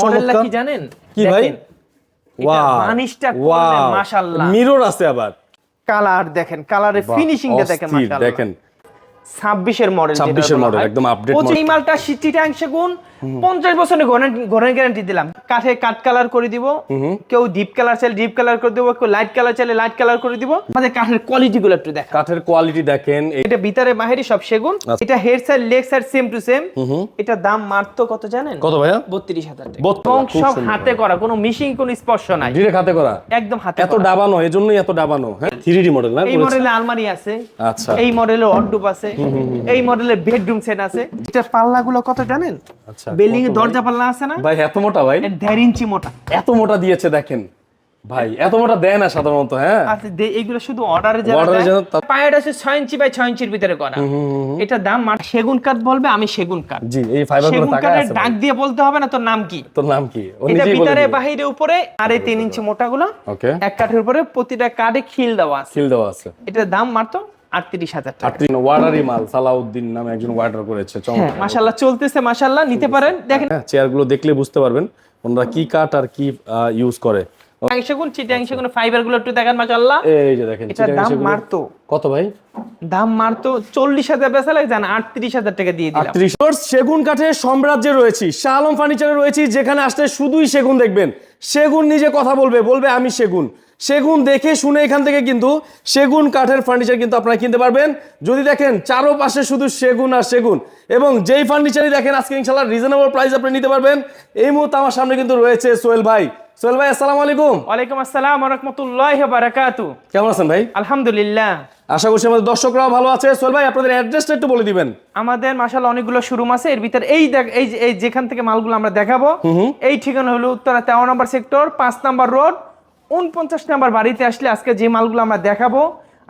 মডেলটা কি জানেন? কি ভাই? বানিশটা করলে মাশাআল্লাহ। মিরর আছে আবার। কালার দেখেন কালারের ফিনিশিংটা দেখেন মাশাআল্লাহ। দেখেন। 26 এর মডেল 26 এর মডেল একদম আপডেট মডেল এই মালটা চিটাং সেগুন 50 বছরের ঘরের গ্যারান্টি দিলাম। কাঠে কাট কালার করে দিব কেউ ডিপ কালার চাইলে ডিপ কালার করে দিব কেউ লাইট কালার চাইলে লাইট কালার করে দিব। আমাদের কাঠের কোয়ালিটি গুলো একটু দেখা কাঠের কোয়ালিটি দেখেন এটা ভিতরে বাহিরে সব সেগুন আচ্ছা। এটা head side leg side same to same এটা দাম মাত্র কত জানেন? কত ভাইয়া? বত্রিশ হাজার টাকা। 32 এবং খুব সব হাতে করা কোনো মিশিং কোনো স্পর্শ নাই। ডিরেক্ট হাতে করা। একদম হাতে এত। ডাবানো এজন্যই এত ডাবানো হ্যাঁ? থ্রি মডেল না? এই মডেলে আলমারি আছে আচ্ছা। এই মডেলের অড্ডুপ আছে এই মডেলের বেডরুম সেট আছে। এটা পাল্লাগুলো কত জানেন? আচ্ছা। বিল্ডিং এর দরজা পাল্লা আছে না? ভাই এত মোটা ভাই? দেড় ইঞ্চি মোটা। এত মোটা দিয়েছে দেখেন। ভাই এত মোটা দেয় না সাধারণত হ্যাঁ? আচ্ছা এগুলো শুধু অর্ডারে যারা Order যারা পায়ের আছে ইঞ্চি বাই ইঞ্চির ভিতরে করা এটা দাম সেগুন কাঠ বলবে আমি সেগুন কাঠ। জি এই ফাইবারগুলো টাকা আছে ডাক দিয়ে বলতে হবে না তোর নাম কি? তোর নাম কি? ও এটা নিজেই বলে ভিতরে। বাহিরে উপরে আর এই তিন ইঞ্চি মোটাগুলো ওকে এক কাঠের উপরে প্রতিটা কাঠে খিল দেওয়া আছে। সিল দেওয়া আছে। এটার দাম মাত্র আটত্রিশ হাজার টাকা। ওয়ার্ডারি মাল সালাউদ্দিন নামে একজন ওয়ার্ডার করেছে হ্যাঁ মাশাল্লাহ চলতেছে মাশাল্লাহ নিতে পারেন। দেখেন হ্যাঁ চেয়ারগুলো দেখলে বুঝতে পারবেন ওনারা কি কাঠ আর কি ইউজ করে। একটু দেখেন মাশাল্লাহ এই যে দেখেন দাম মারতো। কত ভাই? দাম মারতো চল্লিশ হাজার বেচা লাগে জান আটত্রিশ হাজার টাকা দিয়ে দিলাম। আটত্রিশ সেগুন কাঠের সাম্রাজ্যে রয়েছি শাহ আলম ফার্নিচারে রয়েছি যেখানে আসলে শুধুই সেগুন দেখবেন। সেগুন নিজে কথা বলবে বলবে আমি সেগুন। সেগুন দেখে শুনে এখান থেকে কিন্তু সেগুন কাঠের ফার্নিচার কিন্তু আপনারা কিনতে পারবেন। যদি দেখেন চারোপাশে শুধু সেগুন আর সেগুন এবং যেই ফার্নিচারই দেখেন আজকে ইনশাল্লাহ রিজনেবল প্রাইস আপনি নিতে পারবেন। এই মুহূর্তে আমার সামনে কিন্তু রয়েছে সোহেল ভাই। সোহেল ভাই আসসালামু আলাইকুম। ওয়ালাইকুম আসসালাম রহমতুল্লাহ বারাকাতু কেমন আছেন ভাই? আলহামদুলিল্লাহ। আশা করছি আমাদের দর্শকরাও ভালো আছে। সোহেল ভাই আপনাদের অ্যাড্রেসটা একটু বলে দিবেন। আমাদের মাসাল অনেকগুলো শোরুম আছে। এর ভিতরে এই দেখ এই যেখান থেকে মালগুলো আমরা দেখাবো এই ঠিকানা হলো উত্তরা তেরো নম্বর সেক্টর পাঁচ নাম্বার রোড উনপঞ্চাশ নাম্বার বাড়িতে আসলে আজকে যে মালগুলো আমরা দেখাবো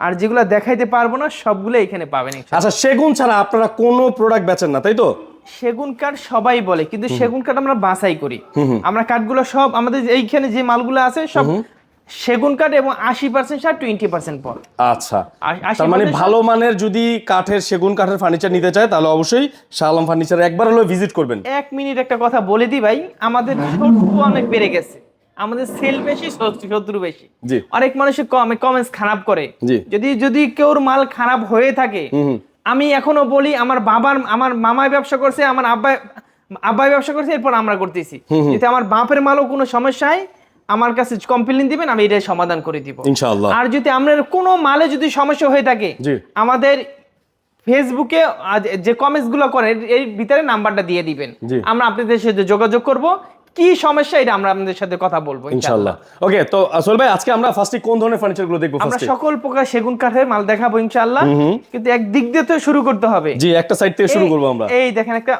আর যেগুলো দেখাইতে পারব না সবগুলো এখানে পাবেন আচ্ছা সেগুন ছাড়া আপনারা কোনো প্রোডাক্ট বেচেন না তাই তো? সেগুন কাঠ সবাই বলে কিন্তু সেগুন কাঠ আমরা বাছাই করি। আমরা কাঠগুলো সব আমাদের এইখানে যে মালগুলো আছে সব সেগুন কাঠ এবং আশি পার্সেন্ট সার টোয়েন্টি পার্সেন্ট পর। আচ্ছা। তার মানে ভালো মানের যদি কাঠের সেগুন কাঠের ফার্নিচার নিতে চায় তাহলে অবশ্যই শাহ ফার্নিচার একবার হলেও ভিজিট করবেন। এক মিনিট একটা কথা বলে দিই ভাই আমাদের শত্রু অনেক বেড়ে গেছে। আমাদের সেল বেশি শত্রু বেশি। অনেক মানুষের কমেন্টস খারাপ করে। যদি যদি কেউর মাল খারাপ হয়ে থাকে আমি এখনও বলি আমার বাবার আমার মামাই ব্যবসা করছে আমার আব্বাই আব্বাই ব্যবসা করছে এরপর আমরা করতেছি। যদি আমার বাপের মালও কোনো সমস্যা হয় আমার কাছে কমপ্লেন দিবেন আমি এটাই সমাধান করে দিব। ইনশাআল্লাহ। আর যদি আপনার কোনো মালে যদি সমস্যা হয়ে থাকে আমাদের ফেসবুকে যে কমেন্টসগুলো করেন এর ভিতরে নাম্বারটা দিয়ে দিবেন। আমরা আপনাদের সাথে যোগাযোগ করব কি সমস্যা এটা আমরা আপনাদের সাথে কথা বলব ইনশাআল্লাহ। ওকে তো আসল ভাই আজকে আমরা ফার্স্টে কোন ধরনের ফার্নিচারগুলো দেখব আমরা সকল প্রকার সেগুন কাঠের মাল দেখাবো ইনশাআল্লাহ। কিন্তু এক দিক দিয়ে তো শুরু করতে হবে। জি একটা সাইড থেকে শুরু করব আমরা। এই দেখেন একটা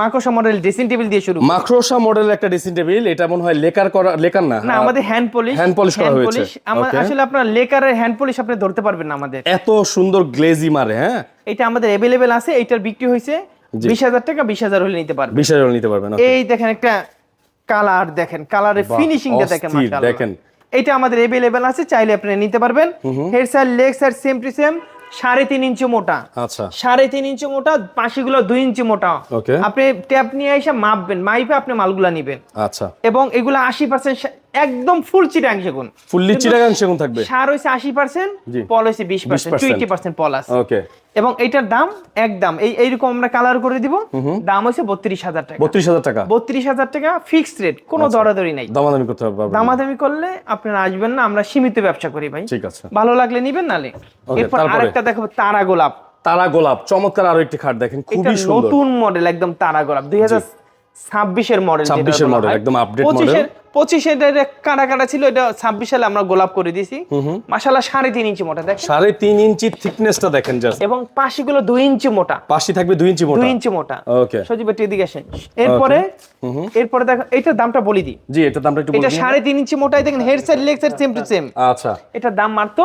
মাকড়সা মডেল ড্রেসিং টেবিল দিয়ে শুরু। মাক্রোসা মডেলের একটা ড্রেসিং টেবিল এটা মনে হয় লেকার করা লেকার না? না আমাদের হ্যান্ড পলিশ hand polish করা হয়েছে। আসলে আপনার লেকারের হ্যান্ড পলিশ আপনি ধরতে পারবেন না আমাদের। এত সুন্দর গ্লেজি মারে হ্যাঁ? এটা আমাদের অ্যাভেলেবেল আছে এটার বিক্রি হয়েছে। বিশ হাজার টাকা বিশ হাজার হলে নিতে পারবেন। বিশ হাজার নিতে পারবেন এই দেখেন একটা কালার দেখেন কালারের ফিনিশিংটা দেখেন মাশাআল্লাহ। দেখেন। এটা আমাদের अवेलेबल আছে চাইলে আপনি নিতে পারবেন। Head sir leg side same to same সাড়ে তিন ইঞ্চি মোটা। আচ্ছা। সাড়ে তিন ইঞ্চি মোটা পাশিগুলো দুই ইঞ্চি মোটা. আপনি ট্যাপ নিয়ে এসে মাপবেন মাইপে আপনি মালগুলা নিবেন। আচ্ছা। এবং এগুলো আশি পার্সেন্ট একদম ফুল চিটাং সেগুন। ফুললি চিটাগাং সেগুন থাকবে? সার আশি পার্সেন্ট পল হয়েছে বিশ পার্সেন্ট 20% পার্সেন্ট। পল আছে। ওকে। এবং এইটার দাম একদম এই এইরকম আমরা কালার করে দিব। দাম বত্রিশ হাজার টাকা। বত্রিশ হাজার টাকা? বত্রিশ হাজার টাকা ফিক্সড রেট কোনো আচ্ছা। দরাদরি নাই। দামাদামি করতে হবে পারবেন দামাদামি করলে আপনারা আসবেন না আমরা সীমিত ব্যবসা করি ভাই। ঠিক আছে। ভালো লাগলে নিবেন নালে। এরপর আরেকটা দেখাবো তারা গোলাপ। তারা গোলাপ চমৎকার আরও একটি খাট দেখেন খুবই সুন্দর। নতুন মডেল একদম তারা গোলাপ। দুই হাজার ছাব্বিশের মডেল 26 এর model, একদম update model। পঁচিশের কাটা কাটা ছিল এটা ছাব্বিশ সালে আমরা গোলাপ করে দিছি মাসাল্লাহ সাড়ে তিন ইঞ্চি মোটা দেখ সাড়ে তিন ইঞ্চি থিকনেসটা দেখেন জাস্ট এবং পাশিগুলো দুই ইঞ্চি মোটা। পাশে থাকবে দুই ইঞ্চি মোটা? দুই ইঞ্চি মোটা। ওকে সজীব একটু এদিকে আসেন। এরপরে এরপরে দেখো এটার দামটা বলি দিই। জি এটা দামটা একটু এটা সাড়ে তিন ইঞ্চি মোটাই দেখেন head side leg side same to same আচ্ছা। এটার দাম মাত্র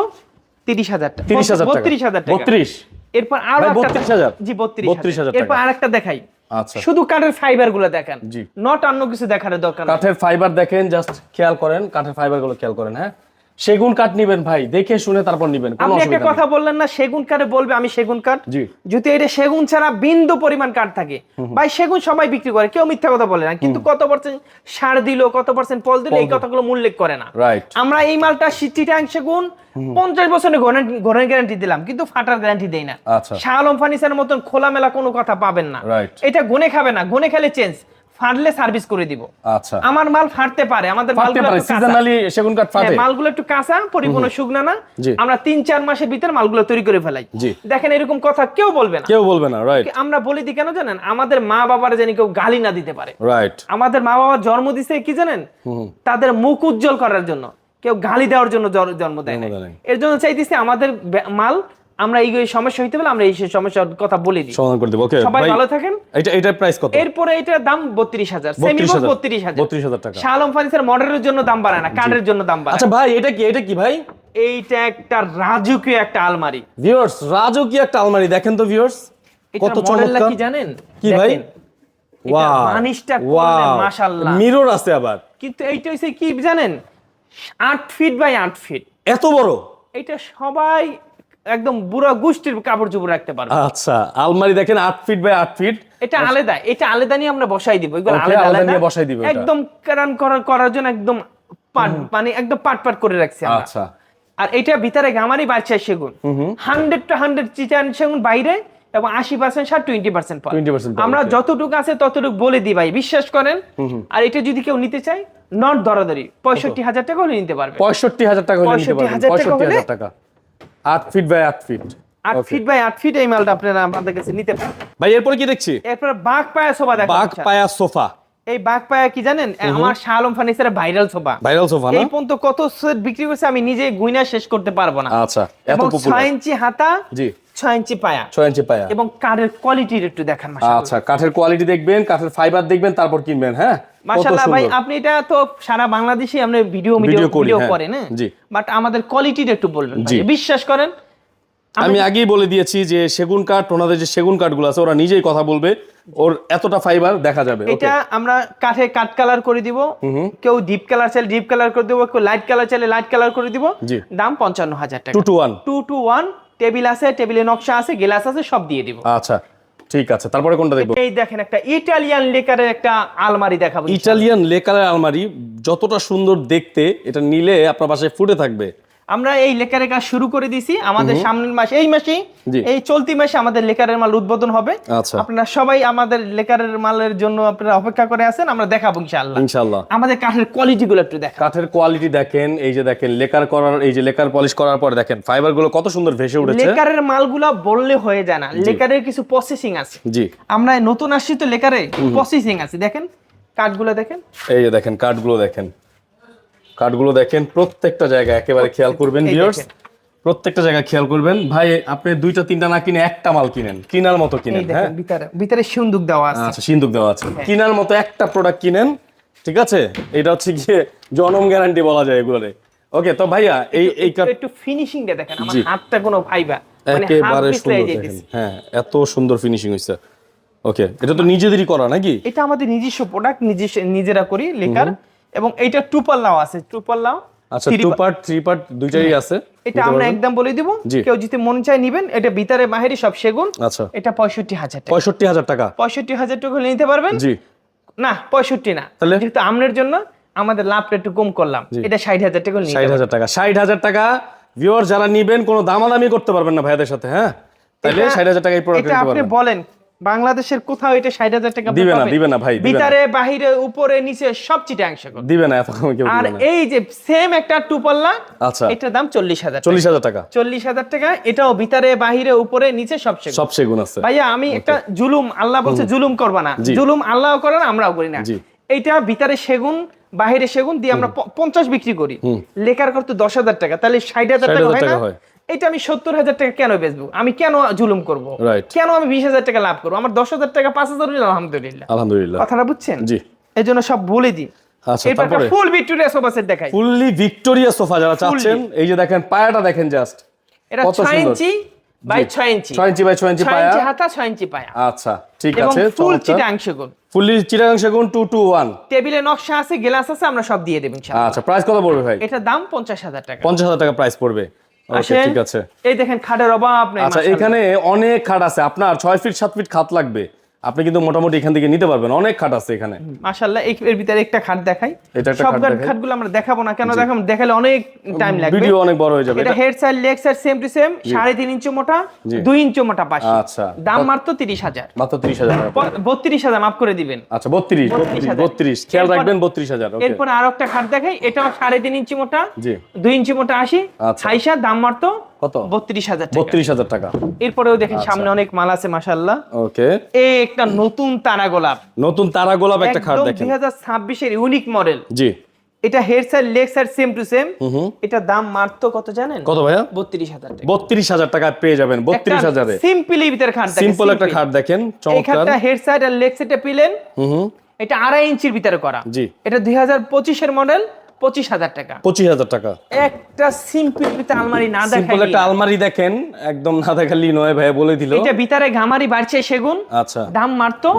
তিরিশ হাজার টাকা। তিরিশ হাজার বত্রিশ হাজার টাকা। বত্রিশ? এরপর আরও বত্রিশ একটা 32,000 জি বত্রিশ হাজার এরপর এরপর আরেকটা দেখাই। আচ্ছা। শুধু কাঠের ফাইবারগুলো দেখেন। জি। নট অন্য কিছু দেখার দরকার কাঠের ফাইবার দেখেন জাস্ট খেয়াল করেন কাঠের ফাইবারগুলো খেয়াল করেন হ্যাঁ? সেগুন কাঠ নিবেন ভাই দেখে শুনে তারপর নিবেন কোনো আপনি একটা কথা বললেন না সেগুন কাঠে বলবে আমি সেগুন কাঠ। জি। যদি এটা সেগুন ছাড়া বিন্দু পরিমাণ কাঠ থাকে ভাই সেগুন সবাই বিক্রি করে কেউ মিথ্যা কথা বলে না কিন্তু কত পার্সেন্ট সার দিল কত পার্সেন্ট ফল দিল এই কথাগুলো উল্লেখ করে না। আমরা এই মালটা চিটাং সেগুন পঞ্চাশ বছরের ঘরের গ্যারান্টি দিলাম কিন্তু ফাটার গ্যারান্টি দেই না। শাহ আলম ফার্নিচারের মতন খোলামেলা কোনো কথা পাবেন না। এটা গুনে খাবে না গুনে খেলে চেঞ্জ ফাটলে সার্ভিস করে দিব। আচ্ছা। আমার মাল ফাটতে পারে আমাদের মালগুলো। সিজনালি সেগুন কাঠ ফাটে। হ্যাঁ, মালগুলো একটু কাঁচা পরিপূর্ণ শুকনা না। আমরা তিন চার মাসের ভিতরে মালগুলো তৈরি করে ফেলাই। দেখেন এরকম কথা কেউ বলবে না। কেউ বলবে না রাইট আমরা বলি দি কেন জানেন? আমাদের মা বাবার যেন কেউ গালি না দিতে পারে। রাইট আমাদের মা বাবা জন্ম দিছে কি জানেন? তাদের মুখ উজ্জ্বল করার জন্য। কেউ গালি দেওয়ার জন্য জন্ম দেয় না। এর জন্য চাইতেছি আমাদের মাল আমরা এই সমস্যা হইতে পারলে আমরা এই সমস্যার কথা বলে দিই। সমাধান করে দেবো ওকে সবাই ভালো থাকেন। এটা এটার প্রাইস কত? এরপরে এটার দাম বত্রিশ হাজার। সেমি 32,000 32,000 টাকা। শালম ফার্নিচার মডেলের জন্য দাম বাড়ায় না কার্ডের জন্য দাম বাড়ায়। আচ্ছা ভাই এটা কি এটা কি ভাই? এইটা একটা রাজকীয় একটা আলমারি। ভিউয়ার্স রাজু কি একটা আলমারি। দেখেন তো ভিউয়ার্স কত চমৎকার। কি জানেন? কি ভাই? দেখেন, এটা ওয়াও বানিশটা করলে মাশাআল্লাহ। মিরর আছে আবার। কিন্তু এইটা হইছে কি জানেন? আট ফিট বাই আট ফিট এত বড়? এটা সবাই একদম বুড়া গোষ্ঠীর কাপড় চোপড় রাখতে পারবে। আচ্ছা আলমারি দেখেন আট ফিট বাই আট ফিট এটা আলাদা এটা আলাদা নিয়ে আমরা বসাই দিব এগুলো আলাদা নিয়ে বসাই দিব একদম কারণ করার করার জন্য একদম পাট মানে একদম পাট পাট করে রাখছি আমরা। আচ্ছা। আর এটা ভিতরে গামারি সেগুন। হান্ড্রেড টু হান্ড্রেড চিটান সেগুন বাইরে এবং আশি পার্সেন্ট সার টোয়েন্টি পার্সেন্ট 20% আমরা যতটুকু আছে ততটুকু বলে দিই ভাই বিশ্বাস করেন? আর এটা যদি কেউ নিতে চায় নট দরাদরি পঁয়ষট্টি হাজার টাকা হলে নিতে পারবে। পঁয়ষট্টি হাজার টাকা হলে নিতে পারবেন 65,000 টাকা পঁয়ষট্টি হাজার টাকা। আট ফিট বাই আট ফিট আট ফিট বাই আট ফিট এই মালটা আপনারা আমাদের কাছে নিতে পারেন। ভাই এরপরে কি দেখছি? এরপর বাঘ পায়া সোফা দেখা বাঘ পায়া সোফা। এই বাঘ পায়া কি জানেন? আমার শাহ আলম ফার্নিচারের ভাইরাল সোফা। ভাইরাল সোফা এই পর্যন্ত কত সেট বিক্রি করছে আমি নিজে গুইনা শেষ করতে পারব না। আচ্ছা এত পপুলার ছয় ইঞ্চি হাতা জি। ছয় ইঞ্চি পায়া। ছয় ইঞ্চি পায়া। এবং কাঠের কোয়ালিটির একটু দেখান মাশাআল্লাহ। আচ্ছা কাঠের কোয়ালিটি দেখবেন কাঠের ফাইবার দেখবেন তারপর কিনবেন হ্যাঁ? মাশাআল্লাহ ভাই আপনি এটা তো সারা বাংলাদেশে আমরা ভিডিও ভিডিও ভিডিও। করেন হ্যাঁ। জি। বাট আমাদের কোয়ালিটির একটু বলবেন বিশ্বাস করেন আমি আগেই বলে দিয়েছি যে সেগুন কাঠ ওনাদের যে সেগুন কাঠগুলো আছে ওরা নিজেই কথা বলবে। ওর এতটা ফাইবার দেখা যাবে এটা আমরা কাঠে কাঠ কালার করে দিব। কেউ ডিপ কালার চাইলে ডিপ কালার করে দিব কেউ লাইট কালার চাইলে লাইট কালার করে দিব। দাম পঞ্চান্ন হাজার টাকা। Two two one two two one table আছে টেবিলে নকশা আছে গ্লাস আছে সব দিয়ে দিব। আচ্ছা। ঠিক আছে তারপরে কোনটা দেখব? এই দেখেন একটা ইটালিয়ান লেকারের একটা আলমারি দেখাবো ইটালিয়ান লেকারের আলমারি যতটা সুন্দর দেখতে এটা নিলে আপনার বাসায় ফুটে থাকবে। আমরা এই লেকারের কাজ শুরু করে দিছি আমাদের সামনের মাসে এই মাসেই এই চলতি মাসে আমাদের লেকারের মাল উদ্বোধন হবে। আচ্ছা। আপনারা সবাই আমাদের লেকারের মালের জন্য আপনারা অপেক্ষা করে আছেন আমরা দেখাবো ইনশাআল্লাহ। ইনশাল্লাহ আমাদের কাঠের কোয়ালিটি গুলো একটু দেখা কাঠের কোয়ালিটি দেখেন এই যে দেখেন লেকার করার এই যে লেকার পলিশ করার পর দেখেন ফাইবারগুলো কত সুন্দর ভেসে উঠেছে। লেকারের মালগুলা বললে হয়ে যায় না। লেকারের কিছু প্রসেসিং আছে। জি। আমরা নতুন আসছি তো লেকারে প্রসেসিং আছে। দেখেন কাঠগুলো দেখেন। এই যে দেখেন কাঠগুলো দেখেন। কাঠগুলো দেখেন প্রত্যেকটা জায়গায় একেবারে খেয়াল করবেন ভিউয়ার্স প্রত্যেকটা জায়গায় খেয়াল করবেন। ভাই আপনি দুইটা তিনটা না কিনে একটা মাল কিনেন কিনার মতো কিনেন হ্যাঁ? ভিতরে ভিতরে সুন্দুক দেওয়া আছে। আচ্ছা সিন্দুক দেওয়া আছে। কিনার মতো একটা প্রোডাক্ট কিনেন ঠিক আছে? এটা হচ্ছে গিয়ে জনম গ্যারান্টি বলা যায় এগুলোরে। ওকে তো ভাইয়া এই এই একটু ফিনিশিং দেখেন আমার হাতটা কোনো ফাইবা মানে একেবারে সুন্দর হ্যাঁ এত সুন্দর ফিনিশিং হয়েছে। ওকে এটা তো নিজেদেরই করা নাকি? এটা আমাদের নিজস্ব প্রোডাক্ট নিজস্ব নিজেরা করি লেকার এবং এইটা টুপাল্লাও আছে টুপাল্লাও আচ্ছা টু পার্ট থ্রি পার্ট দুইটাই আছে এটা আমরা একদম বলে দিব কেউ যদি মন চায় নিবেন এটা ভিতরে বাহিরে সব সেগুন আচ্ছা। এটা পঁয়ষট্টি হাজার পঁয়ষট্টি হাজার টাকা। পঁয়ষট্টি হাজার টাকা নিতে পারবেন? জি। না পঁয়ষট্টি না। তাহলে? যেহেতু আমনের জন্য আমাদের লাভটা একটু কম করলাম এটা ষাট হাজার টাকা ষাট হাজার টাকা ষাট হাজার টাকা। যারা নিবেন কোনো দামাদামি করতে পারবেন না ভাইয়াদের সাথে হ্যাঁ? তাহলে ষাট হাজার টাকা এই প্রোডাক্ট আপনি বলেন বাংলাদেশের কোথাও এটা ষাট হাজার টাকা দিবে না, দিবে না ভাই, ভিতরে বাহিরে উপরে নিচে সব চিটাংশ করে দিবে না এত কমে কেউ আর এই যে সেম একটা টুপাল্লা আচ্ছা। এটার দাম চল্লিশ হাজার চল্লিশ হাজার টাকা। চল্লিশ হাজার টাকা এটাও ভিতরে বাহিরে উপরে নিচে সব সেগুন। সব সেগুন আছে। ভাইয়া আমি একটা জুলুম আল্লাহ বলছে জুলুম করবা না। জুলুম আল্লাহ করে না আমরাও করি না। জি। এইটা ভিতরে সেগুন বাহিরে সেগুন দিয়ে আমরা পঞ্চাশ বিক্রি করি। লেখার করতে দশ হাজার টাকা তাহলে ষাট হাজার 60,000 টাকা হয় না? হয়। এটা আমি সত্তর হাজার টাকা কেন বেচবো? আমি কেন জুলুম করব? কেন আমি বিশ হাজার টাকা লাভ করব? আমার দশ হাজার টাকা পাঁচ হাজার আলহামদুলিল্লাহ। আলহামদুলিল্লাহ। কথাটা বুঝছেন? জি। এই জন্য সব বলে দিই ফুল ভিক্টোরিয়া সোফা সেট দেখাই। ফুললি ভিক্টোরিয়া সোফা যারা চাচ্ছেন এই যে দেখেন পায়াটা দেখেন জাস্ট এটা ছয় ইঞ্চি বাই ছয় ইঞ্চি। ছয় ইঞ্চি বাই ছয় ইঞ্চি পায়া। হাতা ছয় ইঞ্চি পায়া। আচ্ছা ঠিক আছে ফুল চমৎকার। চিটাং সেগুন ফুললি চিটাগাং সেগুন টু টু ওয়ান টেবিলে নকশা আছে গ্লাস আছে আমরা সব দিয়ে দেবেন আচ্ছা প্রাইস কত পড়বে ভাই? এটার দাম পঞ্চাশ হাজার টাকা। পঞ্চাশ হাজার টাকা প্রাইস পড়বে। ঠিক আছে। এই দেখেন খাটের অভাব আপনার আচ্ছা এখানে অনেক খাট আছে। আপনার ছয় ফিট সাত ফিট খাট লাগবে। আপনি কিন্তু মোটামুটি এখান থেকে নিতে পারবেন। অনেক খাট আছে এখানে। মাশাআল্লাহ এর ভিতরে একটা খাট দেখাই। সব খাটগুলো আমরা দেখাবো না কেন দেখাবো দেখালে অনেক টাইম লাগবে। ভিডিও অনেক বড় হয়ে যাবে। এটা head side leg side same to same সাড়ে তিন ইঞ্চি মোটা জি। দুই ইঞ্চি মোটা পাশে। আচ্ছা। দাম মাত্র তিরিশ হাজার। মাত্র ত্রিশ হাজার টাকা। পড়বে। বত্রিশ হাজার মাফ করে দিবেন। আচ্ছা বত্রিশ। 32,000 বত্রিশ। খেয়াল রাখবেন বত্রিশ হাজার। ওকে। এরপর আরও একটা খাট দেখাই এটাও সাড়ে তিন ইঞ্চি মোটা জি। দুই ইঞ্চি মোটা আসি আচ্ছা। দাম মাত্র কত? বত্রিশ হাজার বত্রিশ হাজার টাকা। এরপরেও দেখেন আচ্ছা। সামনে অনেক মাল আছে মাশাল্লাহ ওকে। এই একটা নতুন তারা গোলাপ। নতুন তারা গোলাপ একটা খাট দেখেন। দুই হাজার ছাব্বিশের ইউনিক মডেল জি। এটা head leg same to same. এটা দাম মাত্র কত জানেন? কত ভাইয়া? বত্রিশ হাজার টাকা। বত্রিশ হাজার টাকা পেয়ে যাবেন বত্রিশ হাজারে। সিম্পলি ভিতরে খাট সিম্পল একটা খাট দেখেন চমৎকার। হেড সাইড আর লেগ সাইডে পিলেন। এটা আড়াই ইঞ্চির ভিতরে করা। জি। এটা দুই হাজার পঁচিশের মডেল পঁচিশ হাজার টাকা। পঁচিশ হাজার টাকা। একটা সিম্পল আলমারি না দেখাই একটা আলমারি দেখেন একদম না দেখালি নয় ভাইয়া বলে দিল। এটা ভিতরে ঘামারি বাড়ছে সেগুন আচ্ছা। দাম মারতো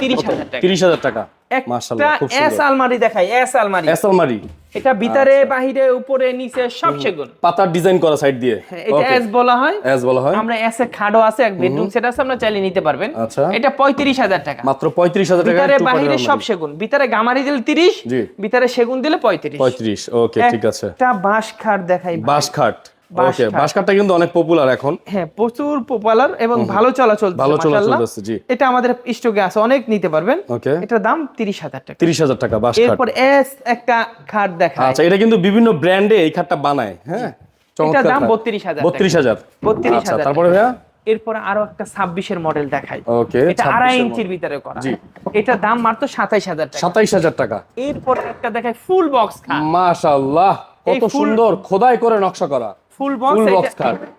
তিরিশ হাজার টাকা। তিরিশ হাজার টাকা। একটা এস আলমারি দেখাই এস আলমারি। এস আলমারি। এটা ভিতরে আচ্ছা। বাহিরে উপরে নিচে সব সেগুন। পাতার ডিজাইন করা সাইড দিয়ে? হ্যাঁ, এটা এস বলা হয়। এস বলা হয়। আমরা এস এর খাটও আছে এক বেডরুম সেট আছে আমরা চাইলে নিতে পারবেন। আচ্ছা। এটা পঁয়ত্রিশ হাজার টাকা। মাত্র পঁয়ত্রিশ হাজার টাকা ভিতরে বাহিরে সব সেগুন। ভিতরে গামারি দিলে তিরিশ জি। ভিতরে সেগুন দিলে পঁয়ত্রিশ। পঁয়ত্রিশ ওকে ঠিক আছে। এটা বাঁশ খাট দেখাই বাঁশ খাট। ওকে খাট। কিন্তু অনেক পপুলার এখন। হ্যাঁ প্রচুর পপুলার এবং ভালো চলাচল ভালো মাশাআল্লাহ। চলাচল আছে, জি। এটা আমাদের স্টকে আছে অনেক নিতে পারবেন। ওকে এটার দাম টাকা। টাকা বাঁশ খাট। এরপর এস একটা খাট দেখায় আচ্ছা এটা কিন্তু বিভিন্ন ব্র্যান্ডে এই খাটটা বানায় হ্যাঁ? চমৎকার দাম খাট। 32,000 বত্রিশ হাজার। 32,000 আচ্ছা তারপরে ভাইয়া? এরপর আরও একটা ছাব্বিশের মডেল দেখাই। ওকে এটা আড়াই ইঞ্চির ভিতরে করা। এটা দাম মাত্র সাতাইশ হাজার টাকা। সাতাইশ হাজার টাকা। এরপর একটা দেখায় ফুল বক্স এই কত সুন্দর খোদাই করে নকশা করা। Full box.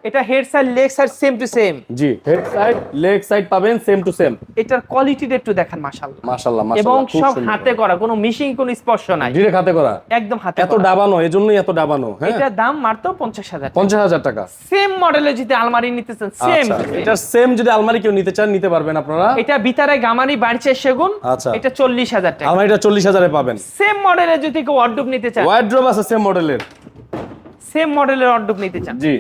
এটা head side leg side same to same G head side leg side পাবেন সেম টু সেম এটার কোয়ালিটিটা একটু দেখেন মাশাআল্লাহ। মাশাআল্লাহ এবং সব হাতে করা কোনো মিশিং কোনো স্পর্শ নাই। ডিরেক্ট হাতে করা। একদম হাতে এত। ডাবানো এজন্যই এত ডাবানো হ্যাঁ? এটার দাম মাত্র পঞ্চাশ হাজার পঞ্চাশ হাজার টাকা। সেম মডেলের যদি আলমারি নিতে চান সেম এটা সেম যদি আলমারি কেউ নিতে চান নিতে পারবেন আপনারা। এটা ভিতরে গামারি বাড়ছে সেগুন আচ্ছা। এটা চল্লিশ হাজার টাকা। আলমারিটা চল্লিশ হাজারে পাবেন। সেম মডেলের যদি কেউ অর্ডুপ নিতে চান ওয়াইড্রোব আছে সেম মডেলের সেম মডেলের অর্ডুক নিতে চান। জি।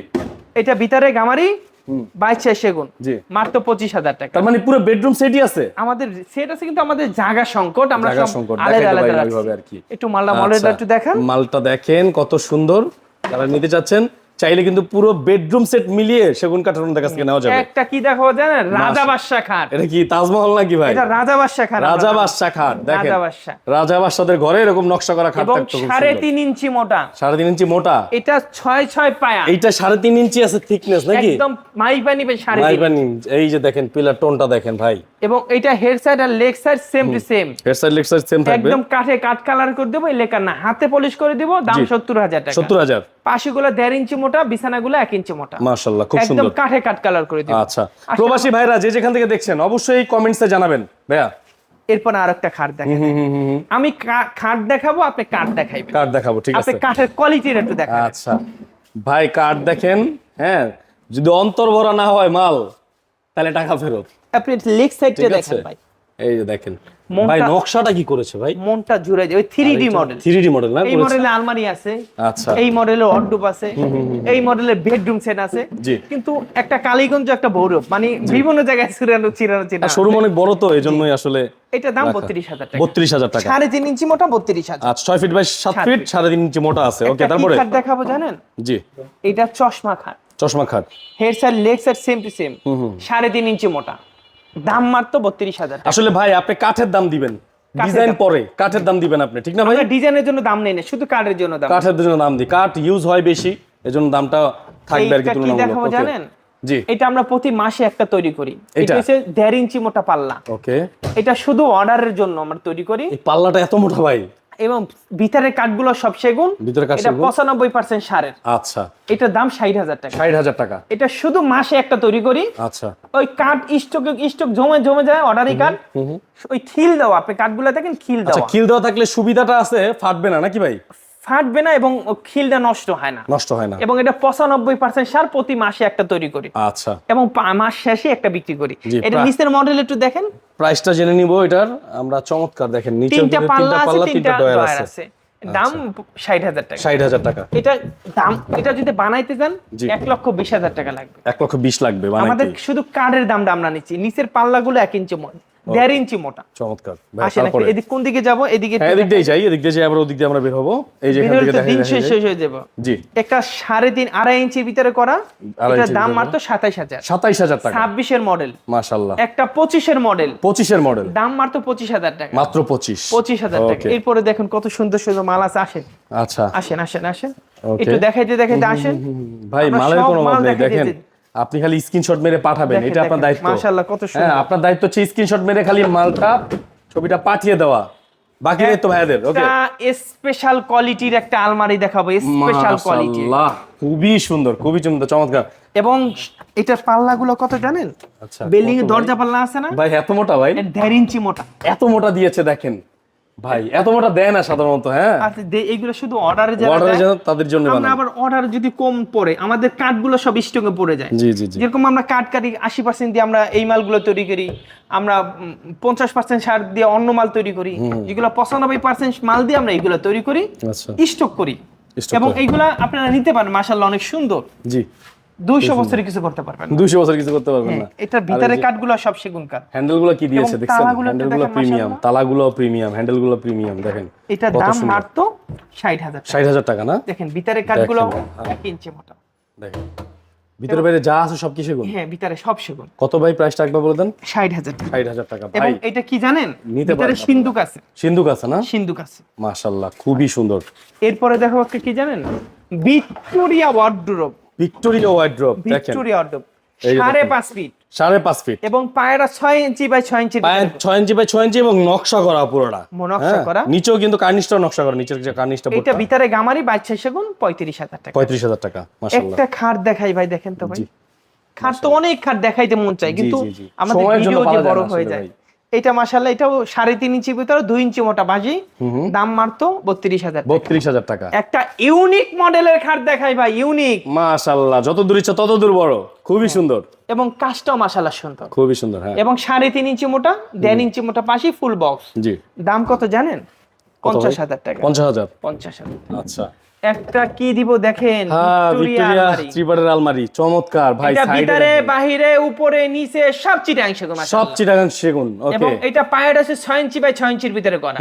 এটা ভিতরে গামারি বাইছে সেগুন। মাত্র পঁচিশ হাজার টাকা। তার মানে পুরো বেডরুম সেটই আছে? আমাদের সেট আছে কিন্তু আমাদের জায়গা সংকট আমরা আলাদা আলাদা আর কি। একটু মালটা মডেলটা আচ্ছা, একটু দেখেন। মালটা দেখেন কত সুন্দর। যারা নিতে চাচ্ছেন চাইলে কিন্তু পুরো বেডরুম সেট মিলিয়ে সেগুন কাঠের ওনাদের কাছ থেকে নেওয়া যাবে। একটা কি দেখো জানেন? রাজা বাদশা খাট। এটা কি তাজমহল নাকি ভাই? এটা রাজা বাদশা খাট রাজা বাদশাহ খাট দেখেন। রাজা বাদশাহ। রাজা বাদশাদের ঘরে এরকম নকশা করা খাট থাকতো সাড়ে তিন ইঞ্চি মোটা। সাড়ে তিন ইঞ্চি মোটা? এটা ছয় ছয় পায়া। এটা সাড়ে তিন ইঞ্চি আছে থিকনেস নাকি? একদম মাইপা নিবে সাড়ে তিন। মাইবানি এই যে দেখেন পিলার টোনটা দেখেন ভাই। এবং এটা head side R leg side same to same head side leg side same থাকবে। একদম কাঠে কাঠ কালার করে দেবো এই লেকার না হাতে পলিশ করে দিব দাম জি। সত্তর হাজার টাকা। সত্তর হাজার। পাশেগুলো দেড় ইঞ্চি মোটা বিছানাগুলো এক ইঞ্চি মোটা। মার্শাল্লাহ খুব একদম কাঠে কাঠ কালার করে দিব। আচ্ছা প্রবাসী ভাইরা যে যেখান থেকে দেখছেন অবশ্যই কমেন্টসে জানাবেন। ভাইয়া? এরপর আর একটা খাট দেখাই আমি খাট দেখাবো আপনি কাঠ দেখাইবেন। কার্ড দেখাবো ঠিক আপনি আছে। কাঠের কোয়ালিটির একটু দেখাবেন। আচ্ছা ভাই কার্ড দেখেন হ্যাঁ? যদি অন্তর ভরা না হয় মাল তাহলে টাকা ফেরত। আপনি লেগ সাইডটা দেখেন ভাই। এই যে দেখেন। ভাই নকশাটা কি করেছে ভাই? মনটা জুড়ে যায় ওই three D model three D model না? এই মডেলে আলমারি আছে আচ্ছা। এই মডেলে অর্ডুপ আছে এই মডেলের বেডরুম সেট আছে। কিন্তু একটা কালীগঞ্জ একটা বৌরব মানে বিভিন্ন জায়গায় চিরানো চিরানো চিরানো। শোরুম অনেক বড় তো এই জন্যই আসলে এটা দাম। বত্রিশ হাজার টাকা। বত্রিশ হাজার টাকা। সাড়ে তিন ইঞ্চি মোটা বত্রিশ হাজার। আচ্ছা ছয় ফিট বাই সাত ফিট। সাড়ে তিন ইঞ্চি মোটা আছে। ওকে তারপরে? খাট দেখাবো জানেন? জি। এটা চশমা খাট। চশমা খাট। Head side leg side same to same সাড়ে তিন ইঞ্চি মোটা। দাম মাত্র বত্রিশ হাজার আসলে ভাই আপনি কাঠের দাম দিবেন। ডিজাইন পরে কাঠের দাম দিবেন আপনি ঠিক না ভাই? ডিজাইনের জন্য দাম নেই না শুধু কাঠের জন্য দাম। কাঠের জন্য দাম দিই। কাঠ ইউজ হয় বেশি এজন্য দামটা থাকবে আর কি তুলনামূলক। দেখাবো জানেন? জি। এটা আমরা প্রতি মাসে একটা তৈরি করি। এটা? এটা হচ্ছে দেড় ইঞ্চি মোটা পাল্লা। ওকে এটা শুধু অর্ডারের জন্য আমরা তৈরি করি। এই পাল্লাটা এত মোটা ভাই। এবং ভিতরের কাঠগুলো সব সেগুন এটা পঁচানব্বই পার্সেন্ট সারের। আচ্ছা। এটার দাম ষাট হাজার টাকা। ষাট হাজার টাকা। এটা শুধু মাসে একটা তৈরি করি। আচ্ছা। ওই কাঠ স্টক স্টক জমে জমে যায় অর্ডারি কাঠ। ওই খিল দেওয়া আপনি কাঠগুলো দেখেন খিল আচ্ছা দেওয়া। খিল দেওয়া থাকলে সুবিধাটা আছে ফাটবে না নাকি ভাই? ফাটবে না এবং খিলটা নষ্ট হয় না। নষ্ট হয় না। এবং এটা পঁচানব্বই পার্সেন্ট সার প্রতি মাসে একটা তৈরি করি। আচ্ছা। এবং মাস শেষে একটা বিক্রি করি। এটা নিচের মডেল একটু দেখেন। প্রাইসটা জেনে নিব এটার। আমরা চমৎকার দেখেন নিচে তিনটা পাল্লা আছে তিনটা ডয়ার আছে। দাম ষাট হাজার টাকা। ষাট হাজার টাকা। এটা দাম এটা যদি বানাইতে যান এক লক্ষ বিশ হাজার টাকা লাগবে। এক লক্ষ বিশ লাগবে আমাদের শুধু কার্ডের দামটা আমরা নিচ্ছি। নিচের পাল্লাগুলো এক ইঞ্চি মোটা দেড় ইঞ্চি মোটা। চমৎকার। এদিক কোন দিকে যাব এদিকে হ্যাঁ এদিক দিয়ে যাই এদিক দিয়ে যাই আবার ওদিক দিয়ে আমরা বের হব। এই যে এখান থেকে দিন শেষ শেষ হয়ে যাব। জি। একটা সাড়ে তিন আড়াই ইঞ্চির ভিতরে করা এটার দাম মাত্র সাতাইশ হাজার। সাতাইশ হাজার টাকা। ছাব্বিশের মডেল মাশাল্লাহ একটা পঁচিশের মডেল পঁচিশের মডেল দাম মাত্র পঁচিশ হাজার টাকা। মাত্র পঁচিশ। পঁচিশ হাজার টাকা। এরপরে দেখুন কত সুন্দর সুন্দর মাল আছে আসেন। আচ্ছা। আসেন আসেন আসেন. একটু দেখাইতে দেখাইতে আসেন। ভাই আমরা মালের কোনো মাল দেখেন। আপনি খালি স্ক্রিনশট মেরে পাঠাবেন এটা আপনার দায়িত্ব। মাশাআল্লাহ, কত সুন্দর। হ্যাঁ আপনার দায়িত্ব হচ্ছে স্ক্রিনশট মেরে খালি মালটা ছবিটা পাঠিয়ে দেওয়া। বাকি দায়িত্ব ভাইয়াদের ওকে স্পেশাল কোয়ালিটির একটা আলমারি দেখাবো স্পেশাল কোয়ালিটি মাশাআল্লাহ খুবই সুন্দর খুবই সুন্দর চমৎকার। এবং এটার পাল্লাগুলো কত জানেন? আচ্ছা বিল্ডিং এর দরজা পাল্লা আছে না? ভাই এত মোটা ভাই? এর দেড় ইঞ্চি মোটা। এত মোটা দিয়েছে দেখেন। ভাই এত মোটা দেয় না সাধারণত হ্যাঁ? আর দে- এগুলো শুধু অর্ডারে যারা অর্ডারের দেয়, জন্য তাদের জন্য আমরা আবার অর্ডার যদি কম পড়ে আমাদের কাঠগুলো সব স্টকে পড়ে যায়। জি জি জি। যেরকম আমরা কাঠ কাটি আশি পার্সেন্ট দিয়ে আমরা এই মালগুলো তৈরি করি আমরা পঞ্চাশ পার্সেন্ট সার দিয়ে অন্য মাল তৈরি করি যেগুলো পঁচানব্বই পার্সেন্ট মাল দিয়ে আমরা এগুলো তৈরি করি আচ্ছা। স্টক করি। এবং। এইগুলা আপনারা নিতে পারেন মাসাল্লাহ অনেক সুন্দর। জি। দুইশো বছরে কিছু করতে পারবেন বছর কিছু করতে পারবেন না। এটার ভিতরে কাঠগুলো সব সেগুন কাঠ। কি দিয়েছে? দেখছেন? প্রিমিয়াম মাশাআল্লাহ। তালাগুলো প্রিমিয়াম প্রিমিয়াম দেখেন। কত দাম মাত্র টাকা। না? দেখেন ভিতরে কাঠগুলো এক ইঞ্চি মোটা। দেখেন। ভিতরে বাইরে যা আছে সব কিছু গুণ হ্যাঁ ভিতরে সব সেগুন। কত ভাই প্রাইসটা একবার বলে দেন? ষাট হাজার টাকা। টাকা এবং ভাই। এটা কি জানেন? ভিতরে সিন্ধুক আছে। সিন্ধুক আছে না? সিন্ধুক আছে। মাশাল্লাহ খুবই সুন্দর। এরপরে দেখো কি জানেন? Victoria wardrobe. Victoria wardrobe Victoria wardrobe সাড়ে পাঁচ ফিট সাড়ে পাঁচ ফিট এবং পায়রা ছয় ইঞ্চি বাই ছয় ইঞ্চি ছয় ইঞ্চি বাই ছয় ইঞ্চি এবং নকশা করা পুরোটা। নকশা হ্যাঁ, করা। নিচেও কিন্তু কার্নিশটাও নকশা করা নিচের যে কার্নিশটা এটা ভিতরে গামারি বাইশে সেগুন পঁয়ত্রিশ হাজার টাকা। পঁয়ত্রিশ হাজার টাকা একটা খাট দেখাই ভাই দেখেন তো ভাই। খাট তো অনেক খাট দেখাইতে মন চাই কিন্তু। আমাদের ভিডিও যে বড় হয়ে যায়। এটা মাসাল্লাহ এটাও সাড়ে তিন ইঞ্চি ভিতরে দুই ইঞ্চি মোটা বাজি। দাম মারতো বত্রিশ হাজার বত্রিশ হাজার টাকা। একটা ইউনিক মডেলের খাট দেখাই ভাই ইউনিক। মাশাল্লাহ যত দূর ইচ্ছা তত দূর বড় খুবই সুন্দর। এবং কাজটাও মাসাল্লাহ সুন্দর। খুবই সুন্দর হ্যাঁ। এবং সাড়ে তিন ইঞ্চি মোটা দেড় ইঞ্চি মোটা পাশি ফুল বক্স জি। দাম কত জানেন? পঞ্চাশ হাজার টাকা। পঞ্চাশ হাজার। পঞ্চাশ হাজার। আচ্ছা। একটা কি দিব দেখেন? হ্যাঁ ভিক্টোরিয়া। ত্রিপারের আলমারি চমৎকার ভাই এটা ভিতরে বাহিরে উপরে নিচে সব চিটাংশ সব চিটাগাং সেগুন এবং এটা পায়ের আছে ছয় ইঞ্চি বাই ছয় ইঞ্চির ভিতরে করা।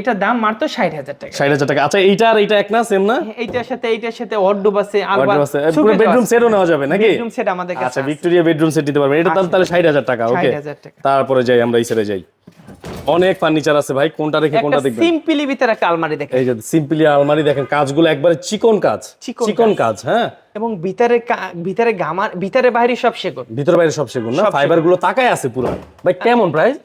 এটা দাম মাত্র ষাট হাজার টাকা। ষাট হাজার টাকা। আচ্ছা এইটা আর এইটা এক না সেম না? এইটার সাথে এইটার সাথে ওয়ার্ডরোব আছে আলবার। পুরো বেডরুম সেটও নেওয়া যাবে নাকি? বেডরুম সেট আমাদের কাছে আচ্ছা ভিক্টোরিয়া বেডরুম সেট দিতে পারবেন এটা তাহলে তাহলে ষাট হাজার টাকা ওকে 60,000 টাকা। তারপরে যাই আমরা এই যাই। অনেক ফার্নিচার আছে ভাই কোনটা রেখে কোনটা দেখবেন? সিম্পলি ভিতরে একটা আলমারি দেখেন। এই যে সিম্পলি আলমারি দেখেন কাজগুলো একবারে চিকন কাজ চিকন কাজ। হ্যাঁ। এবং ভিতরে ভিতরে গামার ভিতরে বাইরে সব সেগুন। ভিতরে বাইরে সব সেগুন না? ফাইবারগুলো তাকায় আছে পুরো। ভাই কেমন প্রাইস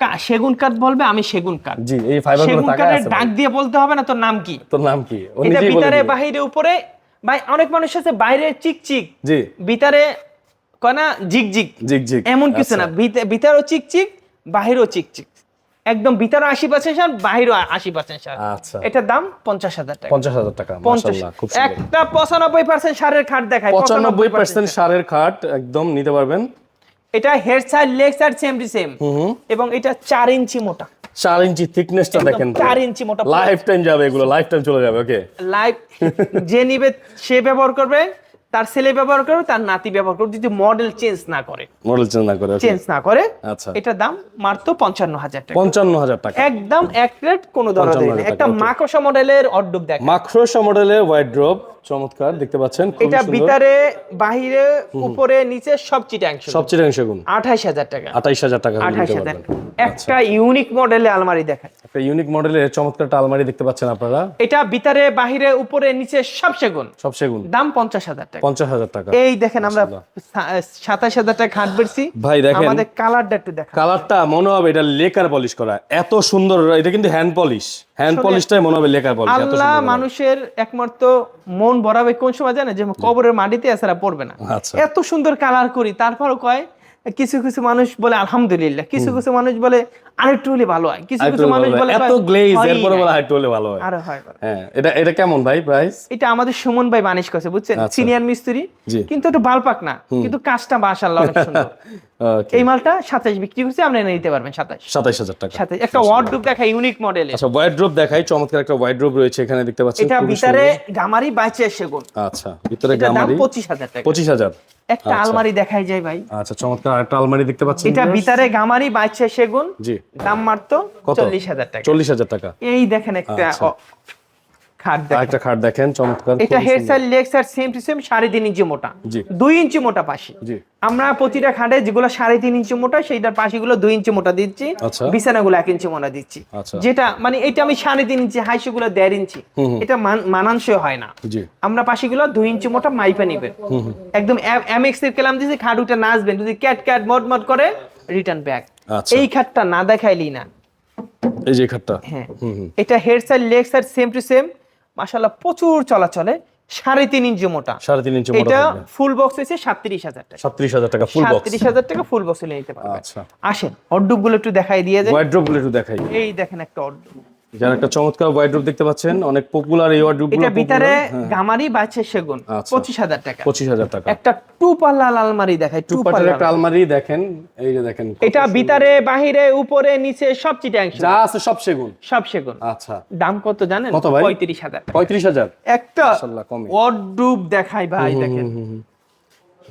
কা- সেগুন কাঠ বলবে আমি সেগুন কাঠ। জি এই ফাইবারগুলো তাকায় আছে ডাক দিয়ে বলতে হবে না তোর নাম কি? তোর নাম কি? ও এটা নিজেই বলে ভিতরে। বাহিরে উপরে। ভাই অনেক মানুষ আছে বাইরে চিকচিক জি। ভিতরে কনা ঝিকঝিক জিগ জিগ এমন কিছু আচ্ছা। না। ভিতরে ভিতরেও চিকচিক বাহিরেও চিকচিক। একদম ভিতরে আশি পার্সেন্ট সার বাহিরও আশি পার্সেন্ট সার। আচ্ছা। এটার দাম পঞ্চাশ হাজার টাকা। পঞ্চাশ হাজার টাকা পঞ্চাশ একটা পঁচানব্বই পার্সেন্ট সারের খাট দেখায় পঁচানব্বই পার্সেন্ট সারের খাট একদম নিতে পারবেন। এটা head side leg side same to same এবং এটা চার ইঞ্চি মোটা। চার ইঞ্চি থিকনেসটা দেখেন চার ইঞ্চি মোটা। লাইফ টাইম যাবে এগুলো লাইফ টাইম চলে যাবে ওকে লাইভ যে নিবে সে ব্যবহার করবে। তার ছেলে ব্যবহার করবে তার নাতি ব্যবহার করবে যদি মডেল চেঞ্জ না করে। মডেল চেঞ্জ না করে চেঞ্জ না করে আচ্ছা। এটার দাম মাত্র পঞ্চান্ন হাজার টাকা। পঞ্চান্ন হাজার টাকা। একদম এক প্লেট কোনো 55,000 নেই। একটা. মাকসা মডেলের অর্ডব দেখ মাক্রোসা মডেলের হোয়াইট ড্রপ চমৎকার দেখতে পাচ্ছেন এটা। ভিতরে বাহিরে উপরে নিচে সব চিটাংশ। সবচেয়ে অংশ গুণ। আঠাইশ হাজার টাকা। আঠাইশ হাজার টাকা আঠাইশ হাজার। একটা ইউনিক মডেলের আলমারি দেখায়। একটা ইউনিক মডেলের চমৎকার একটা আলমারি দেখতে পাচ্ছেন আপনারা। এটা ভিতরে বাহিরে উপরে নিচে সব সেগুন। সব সেগুন। দাম পঞ্চাশ হাজার টাকা। পঞ্চাশ হাজার টাকা। এই দেখেন আমরা সাতাশ হাজার টাকা খাট ভাই দেখেন। আমাদের কালারটা একটু দেখা কালারটা মনে হবে এটা লেকার পলিশ করা। এত সুন্দর এটা কিন্তু হ্যান্ড পলিশ হ্যান্ড পলিশটাই মনে হবে লেকার পলিশ আল্লাহ মানুষের একমাত্র মন ভরাবে কোন সময় জানে যে কবরের মাটিতে এছাড়া পড়বে না। আচ্ছা। এত সুন্দর কালার করি। তারপরও কয় কিছু কিছু মানুষ বলে আলহামদুলিল্লাহ কিছু কিছু মানুষ বলে আরেকটু হলে ভালো হয় কিছু কিছু মানুষ বলে এত গ্লেজ এরপরে। বলে আরেকটু হলে ভালো হয়। আরও হয় হ্যাঁ। এটা এটা কেমন ভাই প্রাইস এটা আমাদের সুমন ভাই বানিশ করছে বুঝছেন? আচ্ছা। সিনিয়র মিস্ত্রি কিন্তু একটু বালপাক না কিন্তু কাজটা মাশাআল্লাহ অনেক সুন্দর। এই মালটা সাতাশ বিক্রি করছে আপনি এনে নিতে পারবেন সাতাশ। সাতাইশ হাজার টাকা। সাতাশ। একটা ওয়ার্ডরোব দেখা ইউনিক মডেলের আচ্ছা ওয়াইড্রোপ দেখাই চমৎকার একটা ওয়াইড্রোপ রয়েছে এখানে দেখতে পাচ্ছেন এটা ভিতরে। গামারি বাইচে সেগুন। আচ্ছা ভিতরে গামারি পঁচিশ হাজার টাকা। পঁচিশ হাজার। একটা আলমারি দেখাই যায় ভাই। আচ্ছা চমৎকার। একটা আলমারি দেখতে পাচ্ছেন এটা ভিতরে গামারি বাইছে সেগুন। জি। দাম মারতো কত? চল্লিশ হাজার টাকা। চল্লিশ হাজার টাকা। এই দেখেন একটা আচ্ছা। খাট দেখেন। আরেকটা খাট দেখেন চমৎকার এটা head. Side leg side same to same সাড়ে তিন ইঞ্চি মোটা। দুই ইঞ্চি মোটা পাশি। আমরা প্রতিটা খাটে যেগুলো সাড়ে তিন ইঞ্চি মোটা সেইটার পাশিগুলো দুই ইঞ্চি মোটা দিচ্ছি। আচ্ছা। বিছানাগুলো এক ইঞ্চি মোটা দিচ্ছি। আচ্ছা। যেটা মানে এটা আমি সাড়ে তিন ইঞ্চি হাইসিগুলো দেড় ইঞ্চি। এটা মানানসই হয় না। আমরা পাশিগুলো দুই ইঞ্চি মোটা মাইপে নিবেন। একদম এমএক্স এর কেলাম দিয়েছি খাট উঠে নাচবেন। যদি ক্যাট ক্যাট মট মট করে রিটার্ন ব্যাক আচ্ছা। এই খাটটা না দেখাইলি না। এই যে খাটটা। হ্যাঁ। এটা head side leg side same to same মাশাল্লাহ প্রচুর চলাচলে সাড়ে তিন ইঞ্চি মোটা। সাড়ে তিন ইঞ্চি এটা ফুল বক্স হয়েছে সাতত্রিশ হাজার টাকা। সাতত্রিশ হাজার টাকা ফুল বক্স সাতত্রিশ হাজার টাকা ফুল বক্স নিতে পারবেন। আচ্ছা। আসেন অর্ডুপগুলো একটু দেখাই দিয়ে যায় অর্ডুপগুলো একটু দেখাই। এই দেখেন একটা অর্ডুপ যার একটা চমৎকার ওয়াইড্রোপ দেখতে পাচ্ছেন অনেক পপুলার এই এটা ভিতরে গামারি বাচ্চা সেগুন আচ্ছা। পঁচিশ হাজার টাকা। পঁচিশ হাজার টাকা। একটা টু পাল্লা আলমারি দেখাই টু পাল্লা একটা আলমারি। দেখেন এই যে দেখেন এটা ভিতরে বাহিরে উপরে নিচে সব চিটাংশ যা আছে সব সেগুন। সব সেগুন। আচ্ছা। দাম কত জানেন? কত ভাই? পঁয়ত্রিশ হাজার টাকা। পঁয়ত্রিশ হাজার। একটা মাশাআল্লাহ, কমই। ওয়ার্ডরোব দেখাই ভাই দেখেন।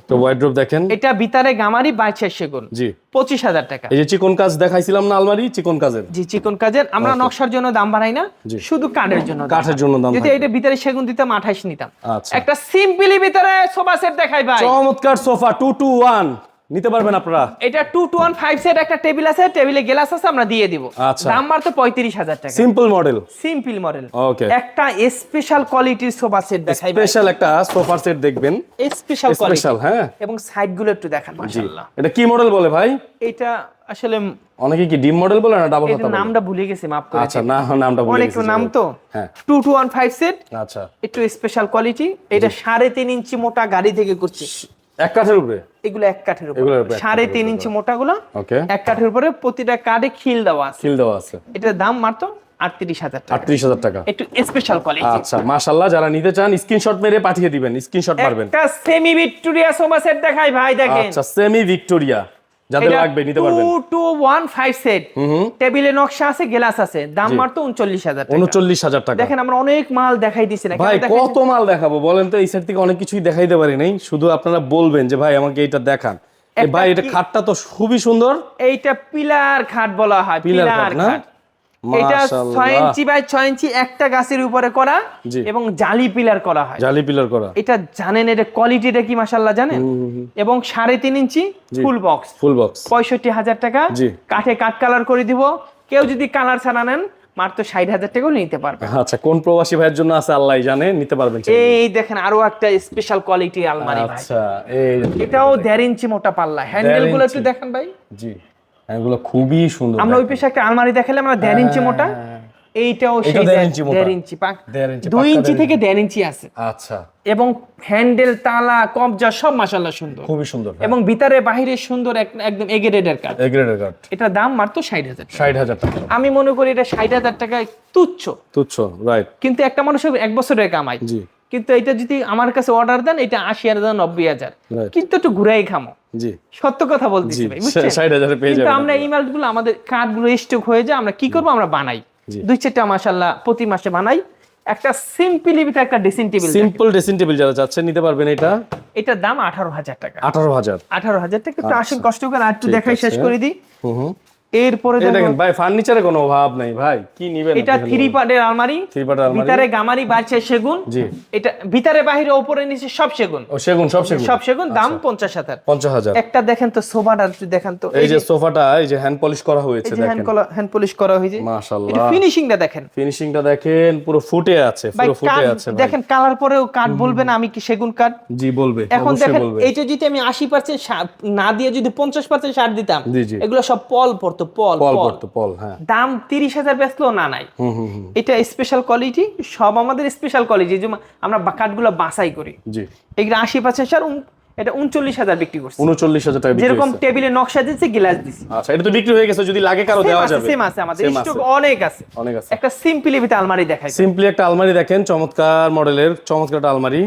তো ওয়াইড্রোপ দেখেন। এটা ভিতরে গামারি বাইছে সেগুন। জি। পঁচিশ হাজার টাকা। এই যে চিকন কাজ দেখাইছিলাম না আলমারি চিকন কাজের? জি চিকন কাজের। আমরা নকশার জন্য দাম বাড়াই না। শুধু কাঠের জন্য কাঠের জন্য দাম যদি এটা ভিতরে সেগুন দিতাম আঠাইশ নিতাম। আচ্ছা। একটা সিম্পলি ভিতরে সোফা সেট দেখাই ভাই। চমৎকার সোফা টু টু ওয়ান নিতে পারবেন আপনারা। এটা two two one five set একটা টেবিল আছে টেবিলে গ্লাস আছে আমরা দিয়ে দিব। আচ্ছা। দাম মাত্র পঁয়ত্রিশ হাজার টাকা। Simple model simple model okay একটা স্পেশাল কোয়ালিটির সোফা সেট দেখাই স্পেশাল একটা সোফার সেট দেখবেন। স্পেশাল কোয়ালিটি স্পেশাল হ্যাঁ। এবং সাইডগুলো একটু দেখান মাশাআল্লাহ। এটা কি মডেল বলে ভাই? এটা আসলে অনেকে কি ডিম মডেল বলে না ডাবল বলে? নামটা ভুলে গেছি মাফ করে আচ্ছা না নামটা অনেক গেছি, নাম তো। হ্যাঁ। Two two one five set আচ্ছা। একটু স্পেশাল কোয়ালিটি এটা সাড়ে তিন ইঞ্চি মোটা গাড়ি থেকে করছি। এক কাঠের উপরে? এগুলো এক কাঠের উপর। সাড়ে তিন ইঞ্চি মোটা গুলো এক কাঠের উপরে প্রতিটা কাঠে খিল দেওয়া আছে। খিল দেওয়া আছে। এটার দাম মাত্র আটত্রিশ হাজার টাকা। আটত্রিশ হাজার টাকা। একটু স্পেশাল কোয়ালিটি আচ্ছা মাশাল্লাহ যারা নিতে চান স্ক্রিনশট মেরে পাঠিয়ে দিবেন স্ক্রিনশট মারবেন। একটা সেমি ভিক্টোরিয়া সোফা সেট দেখাই ভাই দেখেন। আচ্ছা সেমি ভিক্টোরিয়া যাদের লাগবে নিতে পারবেন। Two two one five set টেবিলে নকশা আছে গ্লাস আছে। দাম মাত্র উনচল্লিশ হাজার টাকা। উনচল্লিশ হাজার টাকা। দেখেন আমরা অনেক মাল দেখাই দিছি না। ভাই কত মাল দেখাবো বলেন তো এই সেট থেকে অনেক কিছুই দেখাইতে পারি নাই। শুধু আপনারা বলবেন যে ভাই আমাকে এটা দেখান। ভাই এটা খাটটা তো খুবই সুন্দর। এইটা পিলার খাট বলা হয় পিলার পিলার খাট না? এটা ছয় ইঞ্চি বাই ছয় ইঞ্চি একটা গাছের উপরে করা এবং জালি পিলার করা হয়। জালি পিলার করা। এটা জানেন এটা কোয়ালিটিটা কি মাসাল্লাহ জানেন? এবং সাড়ে তিন ইঞ্চি ফুল বক্স। Full box. পঁয়ষট্টি হাজার টাকা। কাঠে কাঠ কালার করে দিব। কেউ যদি কালার ছাড়া নেন মাত্র ষাট হাজার টাকাও নিতে পারবে। আচ্ছা কোন প্রবাসী ভাইয়ের জন্য আছে আল্লাহ জানে নিতে পারবেন এই দেখেন আরও একটা স্পেশাল কোয়ালিটি আলমারি আচ্ছা এটাও দেড় ইঞ্চি মোটা পাল্লা। হ্যান্ডেলগুলো একটু দেখেন ভাই। জি। এগুলো খুবই সুন্দর আমরা ওই। পেশে একটা আলমারি দেখালে আমরা দেড় ইঞ্চি মোটা। এইটাও সেই দেড় দেড় ইঞ্চি মোটা। দেড় ইঞ্চি পাক- দুই ইঞ্চি থেকে দেড় ইঞ্চি আছে। আচ্ছা। এবং হ্যান্ডেল তালা কবজা সব মাসাল্লাহ সুন্দর। খুবই সুন্দর এবং ভিতরে বাহিরে সুন্দর একদম এগেরেডের কাজ এগ্রেডের এটার দাম মাত্র ষাট হাজার টাকা। ষাট হাজার টাকা। আমি মনে করি এটা ষাট হাজার টাকায় তুচ্ছ। তুচ্ছ রাইট কিন্তু একটা মানুষের এক বছরের কামাই। জি। কিন্তু এটা যদি আমার কাছে অর্ডার দেন এটা আশি হাজার নব্বই হাজার। কিন্তু একটু ঘুরাই খামো। সত্য কথা বলতেছি ভাই কিন্তু আমরা ইমেলগুলো আমাদের কার্ডগুলো স্টক হয়ে যায় আমরা কি করব? আমরা বানাই। দুই চারটা মাসাল্লাহ প্রতি মাসে বানাই। একটা সিম্পলি ভিতরে একটা dressing table simple dressing table যারা চাচ্ছেন নিতে পারবেন এটা? এটার দাম আঠারো হাজার টাকা। আঠারো হাজার। আঠারো হাজার টাকা। একটু আসেন কষ্ট করে আর একটু দেখাই শেষ করে দিই। এরপরে দেখেন ভাই ফার্নিচারে কোনো অভাব নাই ভাই। কি নিবেন এটা থ্রি পার্টের আলমারি। থ্রি পার্ট আলমারি। ভিতরে গামারি সেগুন। জি। এটা ভিতরে বাহিরে ওপরে নিচে সব সেগুন। ও সেগুন সব সেগুন? সব সেগুন দাম হাজার। একটা দেখেন তো সোফাটা দেখেন তো। এই যে সোফাটা এই যে হ্যান্ড পলিশ করা হয়েছে হ্যান্ড দেখেন। কলা হ্যান্ড পলিশ করা হয়েছে। মাশাআল্লাহ। এটা ফিনিশিংটা দেখেন। ফিনিশিংটা দেখেন পুরো ফুটে আছে পুরো ফুটে আছে দেখেন কালার পরেও কাঠ বলবে না আমি কি সেগুন কাঠ? জি বলবে এখন দেখেন এইটা যদি আমি আশি পার্সেন্ট না দিয়ে যদি পঞ্চাশ পার্সেন্ট সার দিতাম। এগুলো সব পল পড়তো। পল পল পল। হ্যাঁ। দাম তিরিশ হাজার বেচলো না নাই। এটা স্পেশাল কোয়ালিটি সব আমাদের স্পেশাল কোয়ালিটি যে আমরা কাঠগুলো বাছাই করি। জি। এগুলো আশি পার্সেন্ট সার এটা উনচল্লিশ হাজার বিক্রি করছে। উনচল্লিশ হাজার টাকা যেরকম টেবিলে নকশা দিচ্ছে গ্লাস দিছি আচ্ছা এটা তো বিক্রি হয়ে গেছে যদি লাগে কারও দেওয়া যাবে। সেম আছে আমাদের। স্টক অনেক আছে। অনেক আছে। একটা সিম্পলি ভিতরে আলমারি দেখাই। সিম্পলি একটা আলমারি দেখেন চমৎকার মডেলের চমৎকার একটা আলমারি।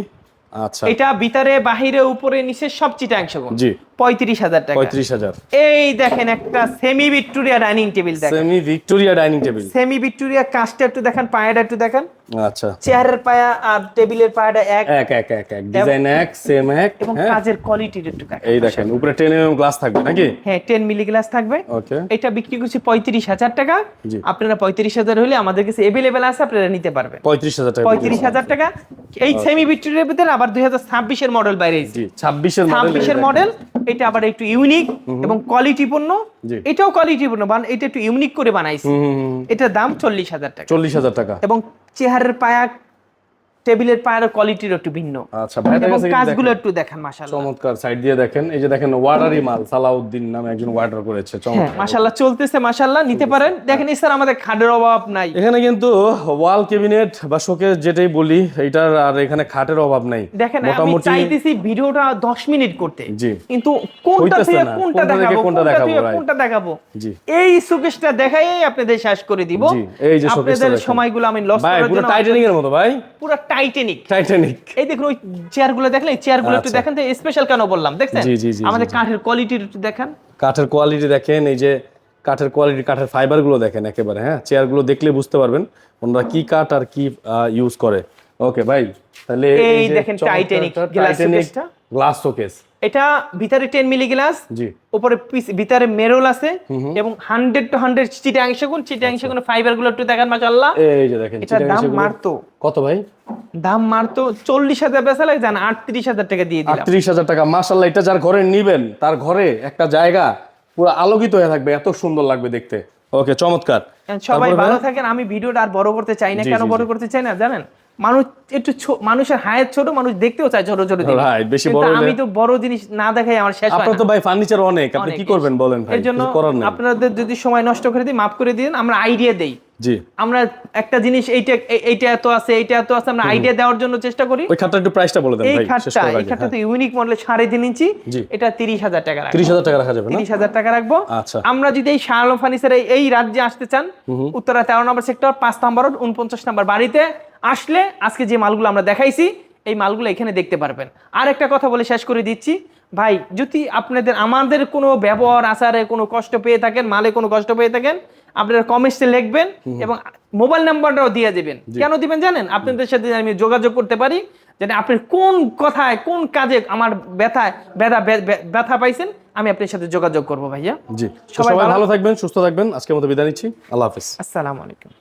আচ্ছা। এটা ভিতরে বাহিরে উপরে নিচে সব চিটাংশ জি। পঁয়ত্রিশ হাজার টাকা। পঁয়ত্রিশ হাজার। এই দেখেন একটা সেমি ভিক্টোরিয়া ডাইনিং টেবিল দেখেন। Semi Victoria dining table semi Victoria কাজটা একটু দেখেন পায়াটা একটু দেখেন। আচ্ছা। চেয়ারের পায়া আর টেবিলের পায়াটা এক। এক এক এক এক ডিজাইন এক সেম এক এবং হ্যাঁ? কাজের কোয়ালিটির একটু এই দেখেন উপরে টেন এম গ্লাস থাকবে নাকি? হ্যাঁ টেন মিলি গ্লাস থাকবে। ওকে এটা বিক্রি করছি পঁয়ত্রিশ হাজার টাকা। আপনারা পঁয়ত্রিশ হাজার হলে আমাদের কাছে এভেলেবেল আছে আপনারা নিতে পারবেন। পঁয়ত্রিশ হাজার টাকা পঁয়ত্রিশ হাজার টাকা। এই সেমি ভিক্টোরিয়ার ভিতরে আবার দুই হাজার ছাব্বিশের মডেল বাইরে এসেছে জি ছাব্বিশের মডেল ছাব্বিশের মডেল এটা আবার একটু ইউনিক এবং কোয়ালিটিপূর্ণ। এটাও কোয়ালিটিপূর্ণ বান এটা একটু ইউনিক করে বানাইছি। এটার দাম চল্লিশ হাজার টাকা। চল্লিশ হাজার টাকা। এবং চেহারের পায়া টেবিলের পায়ার কোয়ালিটির একটু ভিন্ন। আচ্ছা কাজগুলো একটু দেখান মাশাআল্লাহ। চমৎকার সাইড দিয়ে দেখেন। এই যে দেখেন ওয়ার্ডারি মাল সালাউদ্দিন নামে একজন ওয়ার্ডার করেছে হ্যাঁ চমৎকার। মাশাআল্লাহ চলতেছে মাশাআল্লাহ নিতে পারেন। দেখেন স্যার আমাদের খাটের অভাব নাই। এখানে কিন্তু ওয়াল ক্যাবিনেট বা শোকেস যেটাই বলি এটার আর এখানে খাটের অভাব নাই। দেখেন আমি চাইতেছি ভিডিওটা 10 মিনিট করতে। জি। কিন্তু কোনটা থেকে কোনটা দেখাবো কোনটা দেখাবো, কোনটা দেখাবো? জি। এই সুকেশটা দেখাই আপনাদের শেষ করে দিব। শোকেসটা আপনাদের সময়গুলো আমি লস ভাই করার পুরো জন্য টাইটানিং এর মতো ভাই। পুরো টাইটানিক টাইটানিক এই দেখুন ওই চেয়ারগুলো দেখলেন চেয়ারগুলো একটু আচ্ছা। দেখেন তো স্পেশাল কেন বললাম দেখছেন? আমাদের। কাঠের কোয়ালিটি একটু দেখেন। কাঠের কোয়ালিটি দেখেন এই যে কাঠের কোয়ালিটি কাঠের ফাইবারগুলো দেখেন একেবারে হ্যাঁ? চেয়ারগুলো দেখলে বুঝতে পারবেন ওনারা কি কাঠ আর কি ইউজ করে। ওকে ভাই তাহলে এই দেখেন টাইটানিক। গ্লাস শোকেস এটা ভিতরে 10 মিলি গ্লাস জি। উপরে ভিতরে মেরোল আছে এবং 100 টু 100 চিটাংশ গুণ চিটাংশ গুণ ফাইবারগুলো একটু দেখেন মাশাআল্লাহ। এই যে দেখেন চিটাগাং দাম মারতো কত ভাই? দাম মারতো চল্লিশ হাজার বেচা লাগে জান আটত্রিশ হাজার টাকা দিয়ে দিলাম। আটত্রিশ হাজার টাকা মাসাল্লাহ এটা যার ঘরে নিবেন তার ঘরে একটা জায়গা পুরো আলোকিত হয়ে থাকবে এত সুন্দর লাগবে দেখতে। ওকে চমৎকার। সবাই ভালো থাকেন আমি ভিডিওটা আর বড় করতে চাই না কেন বড় করতে চাই না জানেন? মানুষ একটু মানুষের হায়াত ছোট মানুষ দেখতেও চায় ছোট ছোট জিনিস। বেশি বড় আমি তো বড় জিনিস না দেখাই আমার শেষ আপনার তো ভাই ফার্নিচার অনেক আপনি কি করবেন বলেন ভাই? এর জন্য আপনাদের যদি সময় নষ্ট করে দিই মাফ করে দিন আমরা আইডিয়া দেই। জি। আমরা একটা জিনিস এইটা এইটা এত আছে এইটা এত আছে আমরা আইডিয়া দেওয়ার জন্য চেষ্টা করি। ওই খাটটা একটু প্রাইসটা বলে দেন এই ভাই শেষ খাটটা এই খাটটা। তো ইউনিক মডেল সাড়ে তিন ইঞ্চি এটা তিরিশ হাজার টাকা রাখব। তিরিশ হাজার টাকা রাখা যাবে না? তিরিশ হাজার টাকা রাখব। আচ্ছা। আমরা যদি এই শাহালম ফার্নিচারে এই রাজ্যে আসতে চান উত্তরা তেরো নম্বর সেক্টর পাঁচ নম্বর রোড উনপঞ্চাশ নম্বর বাড়িতে আসলে আজকে যে মালগুলো আমরা দেখাইছি এই মালগুলো এখানে দেখতে পারবেন। আর একটা কথা বলে শেষ করে দিচ্ছি। ভাই যদি আপনাদের আমাদের কোনো ব্যবহার আচারে কোনো কষ্ট পেয়ে থাকেন মালে কোনো কষ্ট পেয়ে থাকেন আপনারা কমেন্টসে লিখবেন এবং মোবাইল নাম্বারটাও দিয়ে দিবেন। কেন দিবেন জানেন? আপনাদের সাথে আমি যোগাযোগ করতে পারি যেন আপনি কোন কথায় কোন কাজে আমার ব্যথায় ব্যথা ব্য- ব্য- ব্যথা পাইছেন আমি আপনার সাথে যোগাযোগ করব ভাইয়া। জি। সবাই ভালো থাকবেন সুস্থ থাকবেন। আজকের মতো বিদায় নিচ্ছি। আল্লাহ হাফিজ। আসসালামু আলাইকুম।